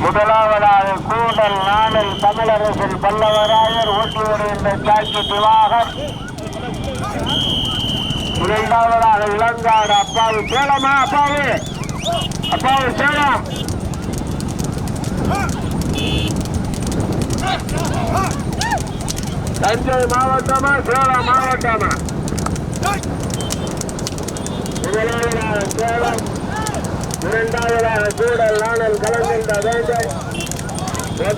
முதலாவதாக கூடல் நாளில் தமிழரசில் பல்லவராயர் ஓட்டி வருகின்ற சாட்சி திவாகர் இரண்டாவதாக இளங்காடு அப்பாவு சேலமா அப்பாவு. அப்பாவு சேலம். தஞ்சை மாவட்டமா சேலம் மாவட்டமா? முதலாவதாக சேலம் இரண்டாவதாக கூடல் நாணல் கலந்திருந்த வேண்டை